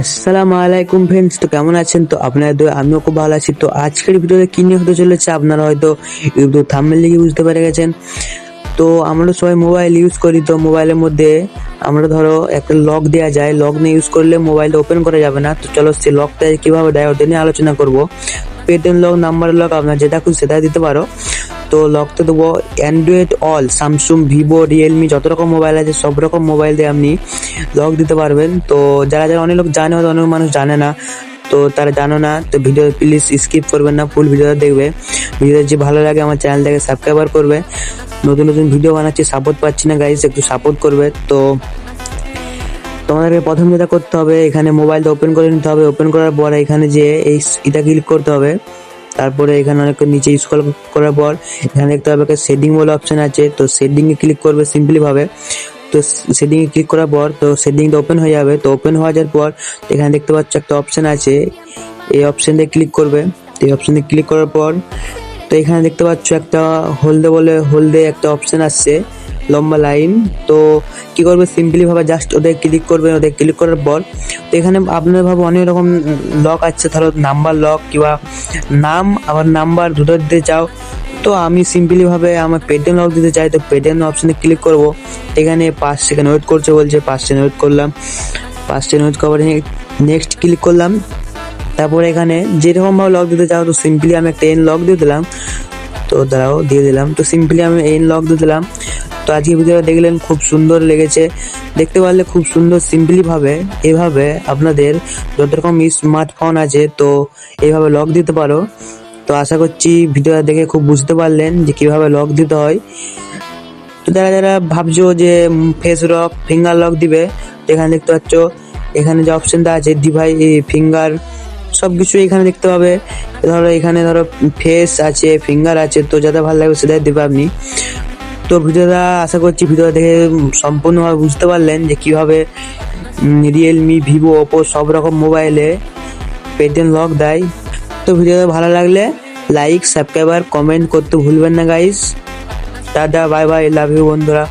আসসালামু আলাইকুম ফ্রেন্ডস তো কেমন আছেন? তো আপনারা তো আমিও খুব ভালো আছি। তো আজকের ভিডিওতে কি নিয়ে হতে চলেছে আপনারা হয়তো ইউটিউব থাম্বনেল লিখে বুঝতে পেরে গেছেন। তো আমরা সবাই মোবাইল ইউজ করি, তো মোবাইলের মধ্যে আমরা ধরো একটা লক দেওয়া যায়। লক নিয়ে ইউজ করলে মোবাইলটা ওপেন করা যাবে না। তো চলো সেই লকটা কীভাবে দেয়, ওটা নিয়ে আলোচনা করব। পেটিএম লক নাম্বার লক আপনার যেটা খুশি সেটা দিতে পারো। তো লক তো দেবো। Android all Samsung Vivo Realme যত রকম মোবাইল আছে, সব রকম মোবাইল দিয়ে আপনি লক দিতে পারবেন। তো যারা যারা অনেক লোক জানে, হয়তো অনেক মানুষ জানে না, তো তারা জানো না, তো ভিডিও প্লিজ স্কিপ করবেন না ফুল ভিডিওটা দেখবে। ভিডিওটা যে ভালো লাগে, আমার চ্যানেলটাকে সাবস্ক্রাইবার করবে। নতুন নতুন ভিডিও বানাচ্ছি সাপোর্ট পাচ্ছি না গাইস একটু সাপোর্ট করবে। তো তোমাদেরকে প্রথম যেটা করতে হবে, এখানে মোবাইলটা ওপেন করে নিতে হবে। ওপেন করার পর এখানে যে এই এটা ক্লিক করতে হবে। তারপরে এখানে অনেক নিচে স্ক্রল করার পর এখানে দেখতে হবে শেডিং বলে অপশন আছে। তো এ ক্লিক করবে সিম্পলি ভাবে। তো সেটিং এ ক্লিক করার পর তো সেটিংটা ওপেন হয়ে যাবে। তো ওপেন হয়ে যাওয়ার পর এখানে দেখতে পাচ্ছ একটা অপশান আছে। এই অপশনে ক্লিক করবে। এই অপশনে ক্লিক করার পর তো এখানে দেখতে পাচ্ছ একটা হলদে বলে হলদে একটা অপশন আসছে। লম্বা লাইন। তো কি করবে? সিম্পলি ভাবে জাস্ট ওদের ক্লিক করবে, ওদের ক্লিক করার পর তো এখানে আপনার ভাবে অনেক রকম লক আছে। ধরো নাম্বার লক কিংবা নাম, আবার নাম্বার দুটো দিতে চাও। তো আমি সিম্পলি ভাবে আমার পেটিএম লক দিতে চাই। তো পেটিএম অপশনে ক্লিক করব। এখানে পাঁচ সেকেন্ড ওয়েট করছে বলছে পাঁচ সেকেন্ড ওয়েট করলাম। পাঁচ সেকেন্ড ওয়েট করার নেক্সট ক্লিক করলাম। তারপর এখানে যেরকম ভাবে লক দিতে চাও, তো সিম্পলি আমি একটা এন লক দিয়ে দিলাম। তো দাঁড়াও, দিয়ে দিলাম। তো সিম্পলি আমি এন লক দিয়ে দিলাম। তো আজকে ভিডিওটা দেখলেন খুব সুন্দর লেগেছে। দেখতে পারলে খুব সুন্দর সিম্পলি ভাবে এভাবে আপনাদের যত রকম স্মার্টফোন আছে, তো এইভাবে লক দিতে পারো। তো আশা করছি ভিডিওটা দেখে খুব বুঝতে পারলেন যে কীভাবে লক দিতে হয়। তো যারা যারা ভাবছ যে ফেস লক ফিঙ্গার লক দিবে এখানে দেখতে পাচ্ছ, এখানে যে অপশনটা আছে ডিভাই ফিঙ্গার সব কিছু এখানে দেখতে পাবে। ধরো এখানে ধরো ফেস আছে ফিঙ্গার আছে, তো যাতে ভালো লাগবে সেটাই দেবে আপনি। তো ভিডিওটা আশা করছি ভিডিওটা দেখে সম্পূর্ণভাবে বুঝতে পারলেন যে কীভাবে রিয়েলমি ভিভো ওপো সব রকম মোবাইলে পেটিএম লক দেয়। তো ভিডিওটা ভালো লাগলে লাইক সাবস্ক্রাইবার কমেন্ট করতে ভুলবেন না গাইস দাদা বাই বাই লাভ ইউ বন্ধুরা।